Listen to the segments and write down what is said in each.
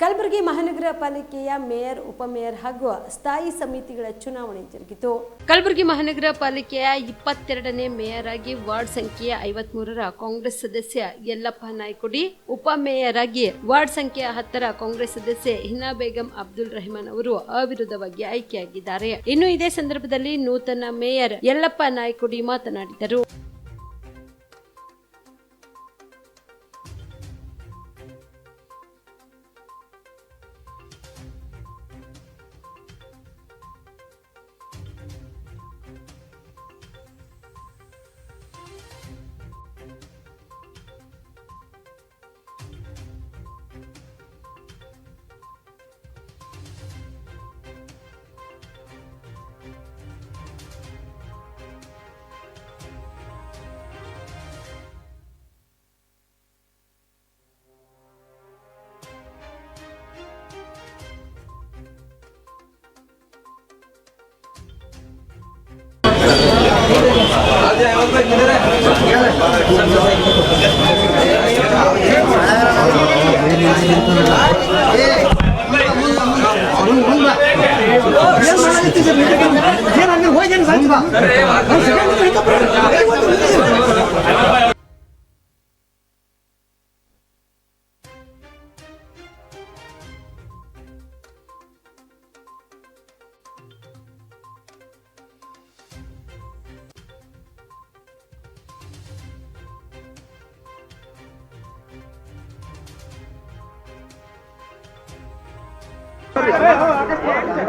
ಕಲಬುರಗಿ ಮಹಾನಗರ ಪಾಲಿಕೆಯ ಮೇಯರ್ ಉಪಮೇಯರ್ ಹಾಗೂ ಸ್ಥಾಯಿ ಸಮಿತಿಗಳ ಚುನಾವಣೆ ಜರುಗಿತು. ಕಲಬುರಗಿ ಮಹಾನಗರ ಪಾಲಿಕೆಯ ಇಪ್ಪತ್ತೆರಡನೇ ಮೇಯರ್ ಆಗಿ ವಾರ್ಡ್ ಸಂಖ್ಯೆ ಐವತ್ಮೂರರ ಕಾಂಗ್ರೆಸ್ ಸದಸ್ಯ ಯಲ್ಲಪ್ಪ ನಾಯ್ಕುಡಿ ಉಪಮೇಯರ್ ಆಗಿ ವಾರ್ಡ್ ಸಂಖ್ಯೆ ಹತ್ತರ ಕಾಂಗ್ರೆಸ್ ಸದಸ್ಯೆ ಹಿನಾ ಬೇಗಂ ಅಬ್ದುಲ್ ರೆಹಮಾನ್ ಅವರು ಅವಿರೋಧವಾಗಿ ಆಯ್ಕೆಯಾಗಿದ್ದಾರೆ. ಇನ್ನು ಇದೇ ಸಂದರ್ಭದಲ್ಲಿ ನೂತನ ಮೇಯರ್ ಯಲ್ಲಪ್ಪ ನಾಯ್ಕುಡಿ ಮಾತನಾಡಿದರು. ಏನ್ ಹಂಗೆ ಹೋಗಿ ಏನ್ ಸಾಯ್ತಿಲ್ಲ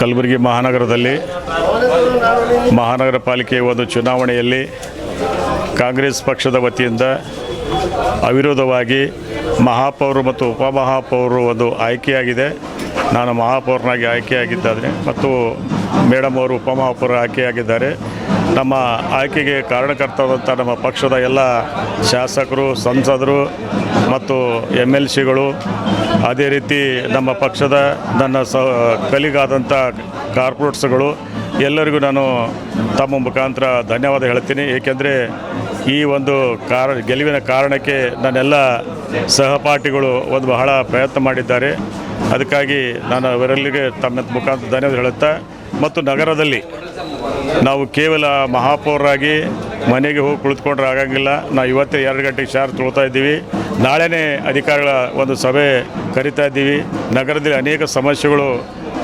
ಕಲಬುರಗಿ ಮಹಾನಗರದಲ್ಲಿ ಮಹಾನಗರ ಪಾಲಿಕೆ ಒಂದು ಚುನಾವಣೆಯಲ್ಲಿ ಕಾಂಗ್ರೆಸ್ ಪಕ್ಷದ ವತಿಯಿಂದ ಅವಿರೋಧವಾಗಿ ಮಹಾಪೌರು ಮತ್ತು ಉಪಮಹಾಪೌರು ಒಂದು ಆಯ್ಕೆಯಾಗಿದೆ. ನಾನು ಮಹಾಪೌರನಾಗಿ ಆಯ್ಕೆಯಾಗಿದ್ದಾದರೆ ಮತ್ತು ಮೇಡಮ್ ಅವರು ಉಪಮಹಾಪೌರ ಆಯ್ಕೆಯಾಗಿದ್ದಾರೆ. ನಮ್ಮ ಆಯ್ಕೆಗೆ ಕಾರಣಕರ್ತವಾದಂಥ ನಮ್ಮ ಪಕ್ಷದ ಎಲ್ಲ ಶಾಸಕರು, ಸಂಸದರು ಮತ್ತು ಎಂ ಎಲ್ ಸಿಗಳು ಅದೇ ರೀತಿ ನಮ್ಮ ಪಕ್ಷದ ನನ್ನ ಸ ಕಲಿಗಾದಂಥ ಕಾರ್ಪೊರೇಟ್ಸ್ಗಳು ಎಲ್ಲರಿಗೂ ನಾನು ತಮ್ಮ ಮುಖಾಂತರ ಧನ್ಯವಾದ ಹೇಳ್ತೀನಿ. ಏಕೆಂದರೆ ಈ ಒಂದು ಕಾರ ಗೆಲುವಿನ ಕಾರಣಕ್ಕೆ ನನ್ನೆಲ್ಲ ಸಹಪಾಠಿಗಳು ಒಂದು ಬಹಳ ಪ್ರಯತ್ನ ಮಾಡಿದ್ದಾರೆ. ಅದಕ್ಕಾಗಿ ನಾನು ಅವರೆಲ್ಲರಿಗೆ ತಮ್ಮ ಮುಖಾಂತರ ಧನ್ಯವಾದ ಹೇಳುತ್ತಾ ಮತ್ತು ನಗರದಲ್ಲಿ ನಾವು ಕೇವಲ ಮಹಾಪೌರರಾಗಿ ಮನೆಗೆ ಹೋಗಿ ಕುಳಿತುಕೊಂಡ್ರೆ ಆಗಂಗಿಲ್ಲ. ನಾವು ಇವತ್ತೇ ಎರಡು ಗಂಟೆಗೆ ಶಾರ್ ತೊಳ್ತಾ ಇದ್ದೀವಿ. ನಾಳೆನೇ ಅಧಿಕಾರಿಗಳ ಒಂದು ಸಭೆ ಕರಿತಾ ಇದ್ದೀವಿ. ನಗರದಲ್ಲಿ ಅನೇಕ ಸಮಸ್ಯೆಗಳು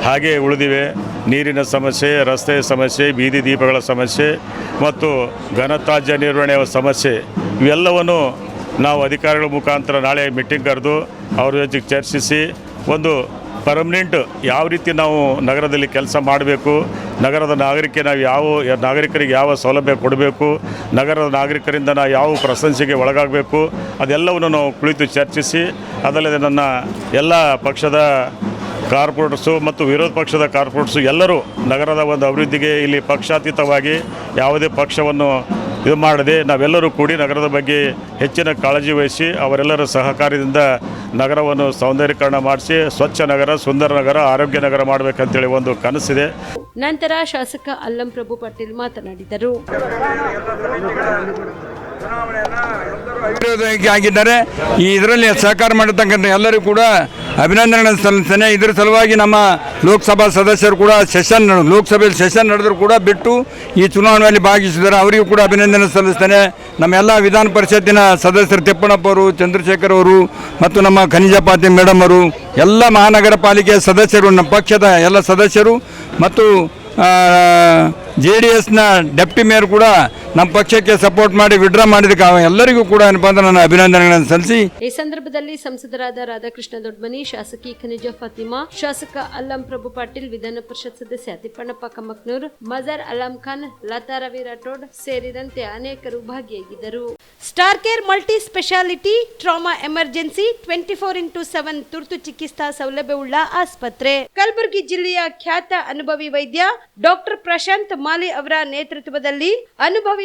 ಹಾಗೆ ಉಳಿದಿವೆ. ನೀರಿನ ಸಮಸ್ಯೆ, ರಸ್ತೆ ಸಮಸ್ಯೆ, ಬೀದಿ ದೀಪಗಳ ಸಮಸ್ಯೆ ಮತ್ತು ಘನತ್ಯಾಜ್ಯ ನಿರ್ವಹಣೆಯ ಸಮಸ್ಯೆ. ಇವೆಲ್ಲವನ್ನು ನಾವು ಅಧಿಕಾರಿಗಳ ಮುಖಾಂತರ ನಾಳೆ ಮೀಟಿಂಗ್ ಕರೆದು ಅವ್ರ ಜೊತೆಗೆ ಚರ್ಚಿಸಿ ಒಂದು ಪರ್ಮನೆಂಟ್ ಯಾವ ರೀತಿ ನಾವು ನಗರದಲ್ಲಿ ಕೆಲಸ ಮಾಡಬೇಕು, ನಗರದ ನಾಗರಿಕ ನಾವು ಯಾವ, ನಾಗರಿಕರಿಗೆ ಯಾವ ಸೌಲಭ್ಯ ಕೊಡಬೇಕು, ನಗರದ ನಾಗರಿಕರಿಂದ ನಾವು ಯಾವ ಪ್ರಶಂಸೆಗೆ ಒಳಗಾಗಬೇಕು, ಅದೆಲ್ಲವನ್ನು ನಾವು ಕುಳಿತು ಚರ್ಚಿಸಿ, ಅದಲ್ಲದೆ ನನ್ನ ಎಲ್ಲ ಪಕ್ಷದ ಕಾರ್ಪೊರೇಟ್ಸು ಮತ್ತು ವಿರೋಧ ಪಕ್ಷದ ಕಾರ್ಪೊರೇಟ್ಸು ಎಲ್ಲರೂ ನಗರದ ಒಂದು ಅಭಿವೃದ್ಧಿಗೆ ಇಲ್ಲಿ ಪಕ್ಷಾತೀತವಾಗಿ ಯಾವುದೇ ಪಕ್ಷವನ್ನು ಇದು ಮಾಡದೆ ನಾವೆಲ್ಲರೂ ಕೂಡಿ ನಗರದ ಬಗ್ಗೆ ಹೆಚ್ಚಿನ ಕಾಳಜಿ ವಹಿಸಿ ಅವರೆಲ್ಲರ ಸಹಕಾರದಿಂದ ನಗರವನ್ನು ಸೌಂದರ್ಯೀಕರಣ ಮಾಡಿಸಿ ಸ್ವಚ್ಛ ನಗರ, ಸುಂದರ ನಗರ, ಆರೋಗ್ಯ ನಗರ ಮಾಡಬೇಕಂತೇಳಿ ಒಂದು ಕನಸಿದೆ. ನಂತರ ಶಾಸಕ ಅಲ್ಲಂ ಪ್ರಭು ಪಾಟೀಲ್ ಮಾತನಾಡಿದರು. ಆಗಿದ್ದಾರೆ. ಈ ಇದರಲ್ಲಿ ಸಹಕಾರ ಮಾಡಿರ್ತಕ್ಕಂಥ ಎಲ್ಲರಿಗೂ ಕೂಡ ಅಭಿನಂದನೆ ಸಲ್ಲಿಸ್ತೇನೆ. ಇದರ ಸಲುವಾಗಿ ನಮ್ಮ ಲೋಕಸಭಾ ಸದಸ್ಯರು ಕೂಡ ಸೆಷನ್ ಲೋಕಸಭೆಯಲ್ಲಿ ಸೆಷನ್ ನಡೆದರೂ ಕೂಡ ಬಿಟ್ಟು ಈ ಚುನಾವಣೆಯಲ್ಲಿ ಭಾಗವಹಿಸಿದ್ದಾರೆ ಅವರಿಗೂ ಕೂಡ ಅಭಿನಂದನೆ ಸಲ್ಲಿಸ್ತೇನೆ. ನಮ್ಮ ಎಲ್ಲ ವಿಧಾನ ಪರಿಷತ್ತಿನ ಸದಸ್ಯರು ತಿಪ್ಪಣಪ್ಪ ಅವರು, ಚಂದ್ರಶೇಖರ್ ಅವರು ಮತ್ತು ನಮ್ಮ ಖನಿಜ ಪಾತಿ ಮೇಡಮ್ ಅವರು, ಎಲ್ಲ ಮಹಾನಗರ ಪಾಲಿಕೆಯ ಸದಸ್ಯರು, ನಮ್ಮ ಪಕ್ಷದ ಎಲ್ಲ ಸದಸ್ಯರು ಮತ್ತು ಜೆ ಡಿ ಎಸ್ನ ಡೆಪ್ಟಿ ಮೇಯರ್ ಕೂಡ ನಮ್ಮ ಪಕ್ಷಕ್ಕೆ ಸಪೋರ್ಟ್ ಮಾಡಿ ವಿಡ್ರಾ ಮಾಡಿದಕ್ಕೆ ಎಲ್ಲರಿಗೂ ಕೂಡ ಏನಪ್ಪ ಅಂದ್ರೆ ನಾನು ಅಭಿನಂದನೆಗಳನ್ನು ಸಲ್ಲಿಸಿ. ಈ ಸಂದರ್ಭದಲ್ಲಿ ಸಂಸದರಾದ ರಾಧಾಕೃಷ್ಣ ದೊಡ್ಮನಿ, ಶಾಸಕಿ ಖನಿಜ ಫಾತಿಮಾ, ಶಾಸಕ ಅಲ್ಲಂ ಪ್ರಭು ಪಾಟೀಲ್, ವಿಧಾನ ಪರಿಷತ್ ಸದಸ್ಯ ತಿಪ್ಪಣ್ಣಪ್ಪ ಕಮ್ಮಕ್ನೂರ್, ಮಜರ್ ಅಲಂ ಖಾನ್, ಲತಾ ರವಿ ರಾಠೋಡ್ ಸೇರಿದಂತೆ ಅನೇಕರು ಭಾಗಿಯಾಗಿದ್ದರು. Star care multi specialty, trauma emergency twenty four into seven ತುರ್ತು ಚಿಕಿತ್ಸಾ ಸೌಲಭ್ಯವುಳ್ಳ ಆಸ್ಪತ್ರೆ. ಕಲಬುರಗಿ ಜಿಲ್ಲೆಯ ಖ್ಯಾತ ಅನುಭವಿ ವೈದ್ಯ ಡಾಕ್ಟರ್ ಪ್ರಶಾಂತ್ ಮಾಲಿ ಅವರ ನೇತೃತ್ವದಲ್ಲಿ ಅನುಭವಿ